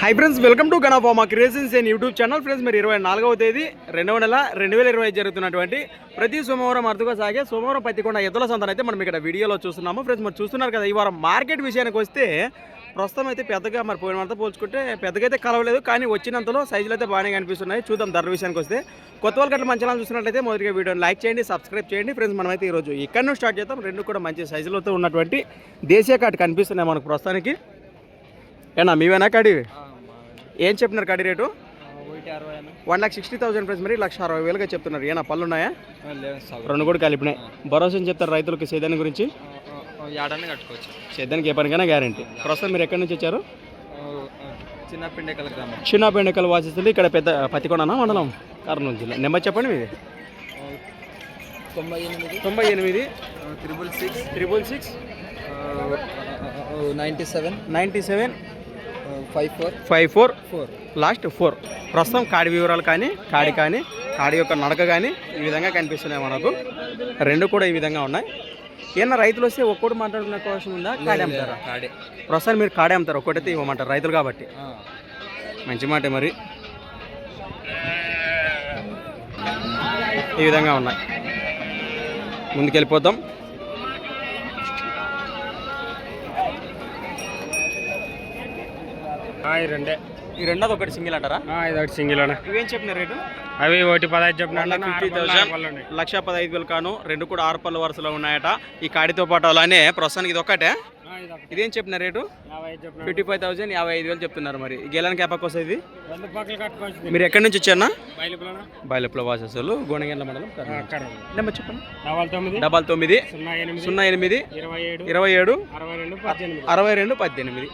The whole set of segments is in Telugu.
High friends welcome to గణఫామా creations and YouTube channel friends మీరు ఇరవై నాలుగవ తేదీ రెండవ నెల రెండు వేల ఇరవై జరుగుతున్నటువంటి ప్రతి సోమవారం అరుదుగా సాగే సోమవారం పత్తికొండ ఎద్దుల సంతానం అయితే మనం ఇక్కడ వీడియోలో చూస్తున్నాము. ఫ్రెండ్స్ మరి చూస్తున్నారు కదా ఈ వారం మార్కెట్ విషయానికి వస్తే ప్రస్తుతం అయితే పెద్దగా మరి పోయిన వారితో పోల్చుకుంటే పెద్దగా అయితే కలవలేదు కానీ వచ్చినంతలో సైజులు అయితే బాగానే కనిపిస్తున్నాయి. చూద్దాం ధర విషయానికి వస్తే. కొత్త వాళ్ళకి అట్లా మంచి చూసినట్లయితే మొదటిగా వీడియోని లైక్ చేయండి సబ్స్క్రైబ్ చేయండి. ఫ్రెండ్స్ మనమైతే ఈరోజు ఇక్కడ నుంచి స్టార్ట్ చేద్దాం. రెండు కూడా మంచి సైజులతో ఉన్నటువంటి దేశీయ కార్డు కనిపిస్తున్నాయి మనకు ప్రస్తుతానికి. ఏనా మీవేనా కాడి? ఏం చెప్తున్నారు కడి rate? One lakh sixty thousand price మరి లక్ష అరవై వేలుగా చెప్తున్నారు. ఏనా పళ్ళు ఉన్నాయా? రెండు కూడా కలిపినాయి భరోసా చెప్తారు రైతులకు సేద్యాన్ని గురించి? ఏడాన్ని కట్టుకోవచ్చు. సేద్యానికి ఏ పనికైనా గ్యారంటీ ప్రస్తుతం మీరు ఎక్కడి నుంచి వచ్చారు? చిన్న పిండకల గ్రామం. వాసిస్తుంది. ఇక్కడ పెద్ద పత్తికొండనా మండలం? కర్నూలు జిల్లా. నెంబర్ చెప్పండి మీది. తొంభై ఎనిమిది. తొంభై ఎనిమిది. Triple six triple six ninety seven. Ninety seven. Five four. Five four? Four. Last four. ప్రస్తుతం కాడి వివరాలు కానీ కాడి కానీ కాడి యొక్క నడక కానీ ఈ విధంగా కనిపిస్తున్నాయి మనకు. రెండు కూడా ఈ విధంగా ఉన్నాయి. ఏమన్నా రైతులు వస్తే ఒక్కటి మాట్లాడుకునే అవకాశం ఉందా? కాడి అమ్ముతారా? కాడే. ప్రస్తుతం మీరు కాడే అమ్ముతారు ఒక్కటైతే ఇవ్వమంటారు రైతులు కాబట్టి. మంచి మాట మరి. ఈ విధంగా ఉన్నాయి. ముందుకెళ్ళిపోతాం. రెండే. ఈ రెండోది ఒకటి సింగిల్ అంటారా? ఇది ఒకటి సింగిల్ అన్న. ఇవేం చెప్పిన రేటు? అవి ఒకటి పదహైదు చెప్పిన ఫిఫ్టీ థౌసండ్ లక్ష పదహైదు వేలు కాను రెండు కూడా ఆరు పళ్ళు వరుసలో ఉన్నాయట. ఈ కాడితో పాటు అలానే ప్రస్తుతానికి ఇది ఒకటే. ఇదేం చెప్పిన రేటు? ఫిఫ్టీ ఫైవ్ థౌసండ్ యాభై ఐదు వేలు చెప్తున్నారు మరి. గెలానికి వస్తుంది ఇది? మీరు ఎక్కడి నుంచి వచ్చారన్నా? బయలుపుల వాసస్సులు గోనగండ్ల మండలం నెంబర్ చెప్పండి. డబల్ తొమ్మిది డబల్ తొమ్మిది సున్నా ఎనిమిది ఇరవై ఏడు అరవై రెండు పద్దెనిమిది.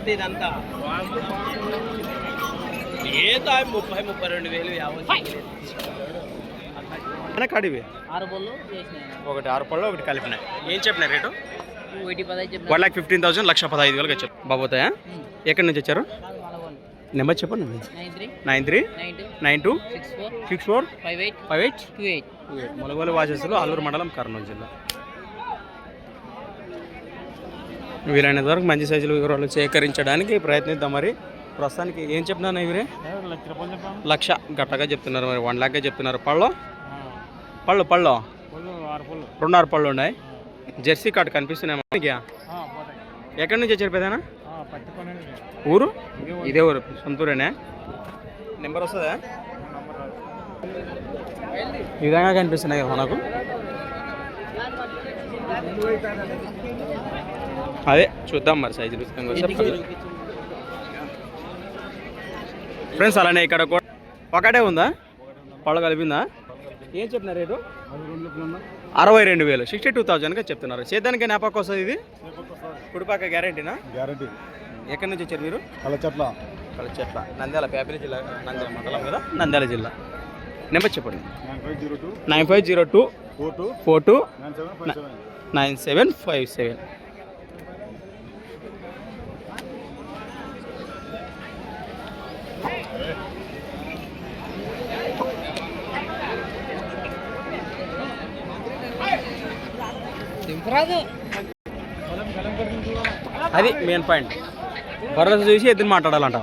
సంతి ఇదంతా ఏదో ముప్పై ముప్పై రెండు వేలు యాభై కాడివి ఆరు చేసినాయి. ఒకటి ఆరు పళ్ళు ఒకటి కలిపినాయి. ఏం చెప్పిన rate? One lakh fifteen thousand లక్ష పదహైదు వేలుగా చెప్పు బాబోతాయా ఎక్కడి నుంచి వచ్చారు? నెంబర్ చెప్పండి nine three. Nine three. Nine two. Six four. Six four. Five eight. Five eight. Two eight. ములగోలు వాసస్సులు అల్లూరు మండలం కర్నూలు జిల్లా. వీలైనంత వరకు మంచి సైజులు వివరాలు సేకరించడానికి ప్రయత్నిద్దాం మరి. ప్రస్తుతానికి ఏం చెప్తున్నాను ఇవరే లక్ష గట్టగా చెప్తున్నారు మరి. వన్ లాక్గా చెప్తున్నారు. పళ్ళు? పళ్ళు పళ్ళు? పొల్లు ఆరు పళ్ళు. ఉన్నాయి. జెర్సీ కార్డు కనిపిస్తున్నాయి మనకి ఎక్కడి నుంచి వచ్చారు పెదనా ఊరు? ఇదే ఊరు. సొంతూరేనే? నెంబర్ వస్తుందా? ఈ విధంగా కనిపిస్తున్నాయి కదా మనకు. అదే చూద్దాం మరి సైజు ఫ్రెండ్స్ అలానే ఇక్కడ కూడా ఒకటే ఉందా? పళ్ళు కలిపిందా? ఏం చెప్తున్నారు రేటు? అరవై రెండు వేలు. సిక్స్టీ టూ థౌజండ్గా చెప్తున్నారు. సేద్యానికి నేపాకు వస్తుంది ఇది? కుడిపాక గ్యారంటీనా? గ్యారంటీ. ఎక్కడి నుంచి వచ్చారు మీరు? కళ్ళ చెట్ల చెట్ల నంద్యాల పేపలి జిల్లా నంద్యాల మండలం కదా? నంద్యాల జిల్లా. నెంబర్ చెప్పండి. Nine five zero two. Nine five zero two four two. Four two nine seven five seven nine seven five seven దింపరాదు అది మెయిన్ పాయింట్. భరోసా చూసి ఎద్దుని మాట్లాడాలంట.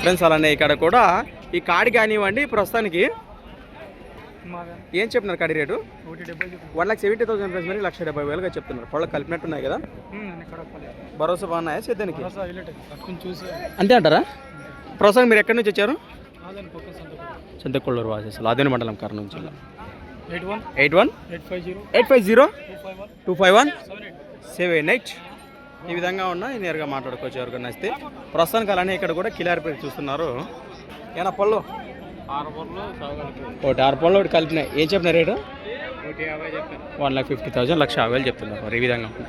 ఫ్రెండ్స్ అలానే ఇక్కడ కూడా ఈ కాడి కానివ్వండి ప్రస్తుతానికి ఏం చెప్తున్నారు కాడి rate? One lakh seventy thousand price మరి లక్ష డెబ్బై వేలుగా చెప్తున్నారు. పళ్ళు కలిపినట్టున్నాయి కదా? భరోసా బాగున్నాయా సేద్యానికి అంతే అంటారా? ప్రస్తుతం మీరు ఎక్కడి నుంచి వచ్చారు? చింతకొల్లూరు వాసేసాలు అదే మండలం కర్నూలు జిల్లా. Eight one. Eight five zero. Eight five zero? Two five one. Seven eight. ఈ విధంగా ఉన్నాయి నేరుగా మాట్లాడుకోవచ్చు ఎవరికైనా నచ్చితే ప్రస్తుతానికి అలానే ఇక్కడ కూడా కిలారిపేట చూస్తున్నారు. ఏనా పళ్ళు? ఒకటి ఆరు పళ్ళు ఒకటి కలిపినాయి. ఏం చెప్పిన rate? One lakh fifty thousand లక్ష యాభై వేలు చెప్తున్నారు మరి ఈ విధంగా. ఉంది.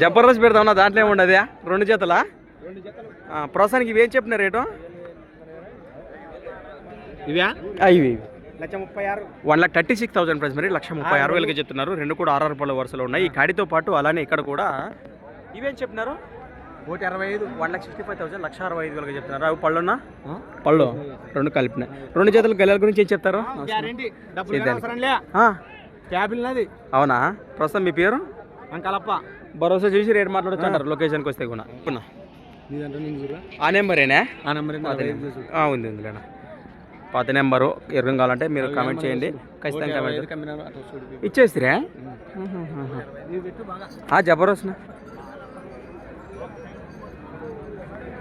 జబర్దస్త్ పెడతామన్నా దాంట్లో ఏముండదు రెండు జతలా? ప్రస్తుతానికి ఇవి ఏం చెప్పిన రేటు? ఇవి? ఇవి లక్ష ముప్పై ఆరు. One lakh thirty six thousand price మరి లక్ష ముప్పై ఆరు వేలకి చెప్తున్నారు. రెండు కూడా ఆరు రూపాయల వరుసలో ఉన్నాయి. ఈ కాడితో పాటు అలానే ఇక్కడ కూడా ఇవేం చెప్పినారు? ఒకటి అరవై ఐదు one lakh sixty five thousand లక్ష అరవై ఐదు వేలకి చెప్తున్నారు. అవి పళ్ళున్నా పళ్ళు. రెండు కలిపిన రెండు జతల గెలల గురించి ఏం చెప్తారు? అవునా? ప్రస్తుతం మీ పేరు? అంకలప్ప. భరోసా చూసి రేట్ మాట్లాడచ్చు అంటారు లొకేషన్కి వస్తే కూడా. ఆ నెంబరేనా ఆ నెంబర్ పాత నెంబర్. ఆ, ఉంది ఉంది లేనా? పాత నెంబరు ఎవరికైనా కావాలంటే మీరు కామెంట్ చేయండి. ఖచ్చితంగా కామెంట్ ఇచ్చేసిరా? ఆ జబర్దస్త్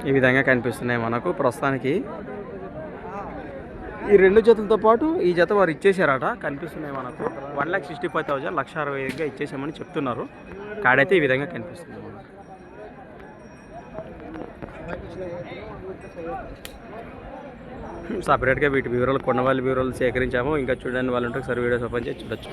ఈ విధంగా కనిపిస్తున్నాయి మనకు ప్రస్తుతానికి. ఈ రెండు జతలతో పాటు ఈ జత వారు ఇచ్చేసారట కనిపిస్తున్నాయి మనకు. One lakh sixty five thousand లక్ష అరవై ఐదుగా ఇచ్చేసామని చెప్తున్నారు. కాడైతే ఈ విధంగా కనిపిస్తుంది సపరేట్గా వీటి వివరాలు కొన్న వాళ్ళ వివరాలు సేకరించాము. ఇంకా చూడండి వాళ్ళు ఉంటే ఒకసారి వీడియోస్ ఓపెన్ చేసి చూడొచ్చు.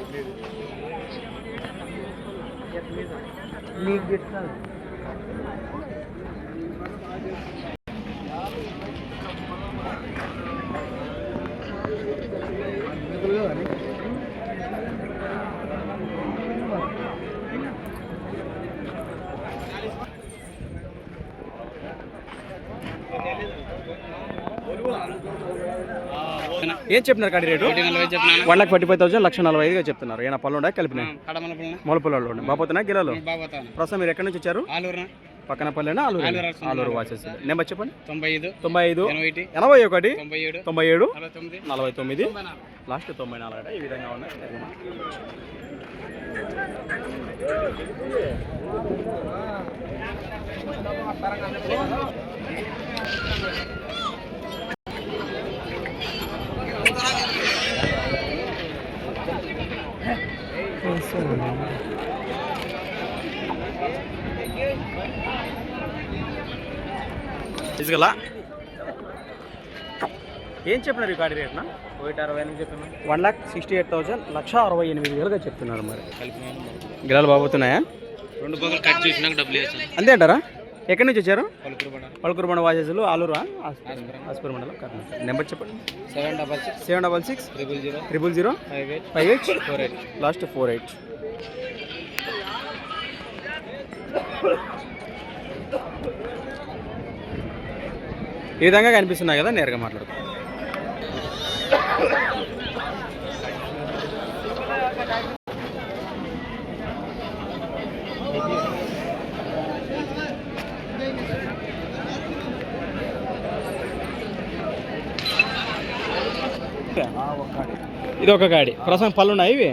ఏం చెప్తున్నారు కాడి rate? One lakh forty five thousand లక్ష నలభై ఐదుగా చెప్తున్నారు. ఏమైనా పళ్ళు ఉండే కలిపినాయి? మొల పొలాలు ఉండే బాపోతున్నా గిలాలు ప్రస్తుతం మీరు ఎక్కడి నుంచి వచ్చారు? ఆలూరునా? పక్కన పల్లెనా ఆలూరు ఆలూరు వాచెస్ నెంబర్ చెప్పండి. తొంభై ఐదు. తొంభై ఐదు. ఎనభై ఒకటి. తొంభై ఏడు. తొంభై ఏడు. నలభై తొమ్మిది. లాస్ట్ తొంభై నాలుగు ఈ విధంగా ఉన్నాయి. తీసుకెళ్ళా ఏం చెప్పినారు ఈ గాడి రేట్నా? ఒకటి అరవై ఎనిమిది చెప్తున్నా one lakh sixty eight thousand లక్ష అరవై ఎనిమిది వేలుగా చెప్తున్నారు మరి. గిలాలు బాగుతున్నాయా? రెండు పక్కలు కట్ చేసినాక డబ్బులు వేసాను అంతే అంటారా? ఎక్కడి నుంచి వచ్చారు? పలుకురు పడాలి పలుకురుమండ వాసేసులు ఆలూరా హాస్పిటల్ మండలం కర్నూలు. నెంబర్ చెప్పండి. Seven double six. Seven double six. Triple zero. Triple zero. Five eight. Five eight. Four eight. Last four eight. ఈ విధంగా కనిపిస్తున్నాయి కదా నేరుగా మాట్లాడుకో ఇది ఒక గాడి. ప్రస్తుతం పళ్ళు ఉన్నాయి ఇవి?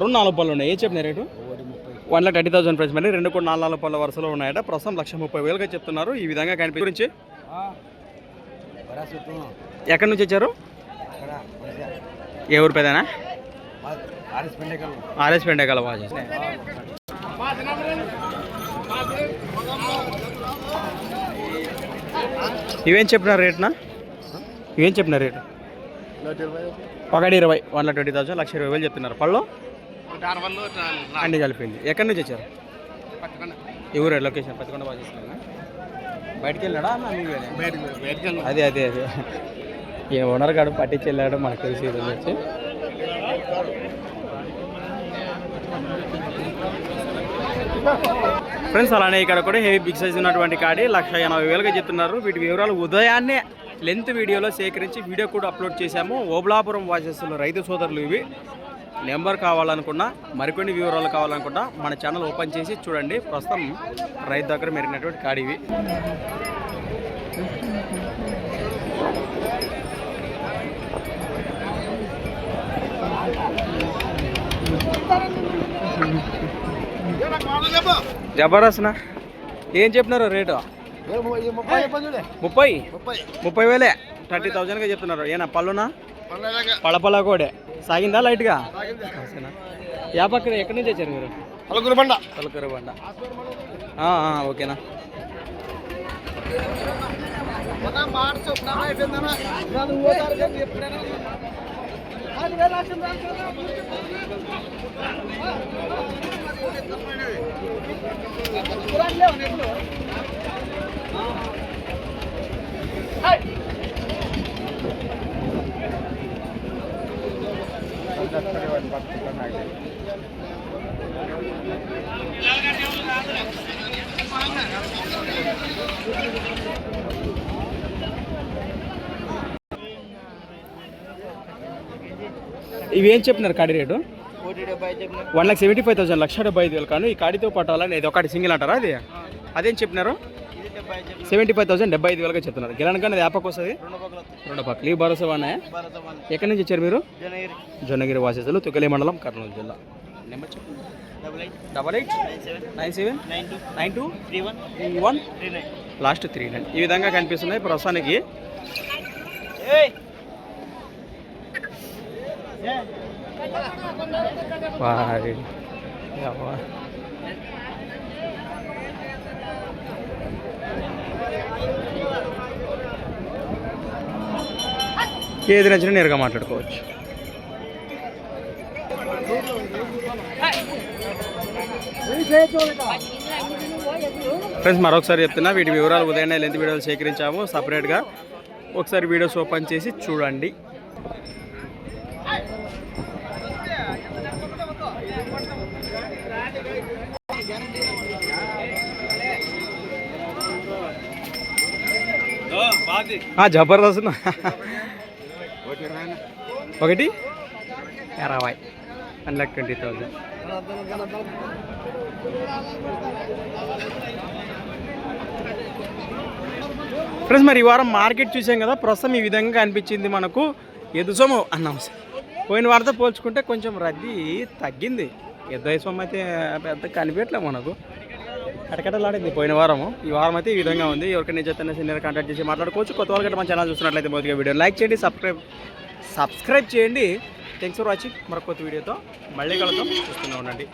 రెండు నాలుగు పళ్ళు ఉన్నాయి. ఏం చెప్పిన rate? One lakh thirty thousand price మరి రెండు కూడా నాలుగు నాలుగు పళ్ళ వరుసలో ఉన్నాయట. ప్రస్తుతం లక్ష ముప్పై వేలుగా చెప్తున్నారు. ఈ విధంగా కనిపి గురించి? ఎక్కడి నుంచి వచ్చారు? ఏ ఊరు పెదనా ఆర్ఎస్ పెండగల వాచ్ ఇవేం చెప్పిన రేట్నా? ఇవేం చెప్పిన రేటు? ఒకటి ఇరవై వన్ లాక్ ట్వంటీ థౌసండ్ లక్ష ఇరవై వేలు చెప్తున్నారు. పళ్ళు? అన్ని కలిపింది. ఎక్కడి నుంచి వచ్చారు? ఈ ఊరే లొకేషన్ పత్తికొండ బాగా చేస్తున్నారా. బయటికి వెళ్ళాడా? అదే అదే అదే. ఏ ఓనర్ గాడు పట్టించి వెళ్ళాడు మనకు తెలిసి వచ్చి. ఫ్రెండ్స్ అలానే ఇక్కడ కూడా హెవీ బిగ్ సైజ్ ఉన్నటువంటి కాడి లక్ష ఎనభై వేలుగా చెప్తున్నారు. వీటి వివరాలు ఉదయాన్నే లెంత్ వీడియోలో సేకరించి వీడియో కూడా అప్లోడ్ చేశాము. ఓబులాపురం వాచెస్లో రైతు సోదరులు ఇవి. నెంబర్ కావాలనుకున్నా మరికొన్ని వివరాలు కావాలనుకున్నా మన ఛానల్ ఓపెన్ చేసి చూడండి. ప్రస్తుతం రైతు దగ్గర మెరిగినటువంటి కాడి ఇవి. జబర్దస్త్నా ఏం చెప్పినారు రేటు? ముప్పై? ముప్పై వేలే. థర్టీ థౌజండ్గా చెప్తున్నారు ఏనా పళ్ళునా? పళ్ళ పళ్ళ కోడే. సాగిందా లైట్గా? ఓకేనా. యా పక్కన ఎక్కడి నుంచి వచ్చారు మీరు? పలుకురు బండ పలకరు బండ ఆ, ఆ, ఇవేం చెప్పినారు కాడి rate? One lakh seventy five thousand లక్ష డెబ్బై ఐదు వేలు కానీ ఈ కాడితో పాటు అలానే ఇది ఒకటి సింగిల్ అంటారా అది? అదేం చెప్పినారు? సెవెంటీ ఫైవ్ థౌసండ్ డెబ్బై ఐదు వేలుగా చెప్తున్నారు. గిరానికి అది యాపకు వస్తుంది? రెండు పక్కల ఈ భరోసా వన్ ఎక్కడి నుంచి వచ్చారు మీరు? జనగిరి జొన్నగిరి వాసేసులు తుకలి మండలం కర్నూలు జిల్లా. నెంబర్ చెప్పండి double eight. Nine seven. Nine two. Nine two? Three one. Three one? Three nine. Last three nine. ఈ విధంగా కనిపిస్తున్నాయి ప్రస్తుతానికి. వారి ఏది నచ్చినా నేరుగా మాట్లాడుకోవచ్చు. ఫ్రెండ్స్ మరొకసారి చెప్తున్నా వీటి వివరాలు ఉదయం లెంత్ వీడియోలు సేకరించాము. సపరేట్గా ఒకసారి వీడియోస్ ఓపెన్ చేసి చూడండి ఆ, జబర్దస్త్ ఒకటి. ఇరవై. One lakh twenty thousand friends మరి ఈ వారం మార్కెట్ చూసాం కదా ప్రస్తుతం ఈ విధంగా అనిపించింది మనకు. ఎదుసొమ్ము అన్నాం సార్. పోయిన వారితో పోల్చుకుంటే కొంచెం రద్దీ తగ్గింది. ఎద్దు అయితే పెద్ద కనిపించట్లే మనకు. కటకటలాడింది. పోయిన వారము. ఈ వారం అయితే ఈ విధంగా ఉంది. ఎవరికైనా చెప్తాను సీనియర్ కాంటాక్ట్ చేసి మాట్లాడుకోవచ్చు. కొత్త వాళ్ళు మన ఛానల్ చూస్తున్నట్లయితే మొదటిగా వీడియో లైక్ చేయండి సబ్స్క్రైబ్ సబ్స్క్రైబ్ చేయండి. థ్యాంక్స్ ఫర్ వాచింగ్ మరొక కొత్త వీడియోతో మళ్ళీ కలుద్దాం. చూస్తూనే ఉండండి.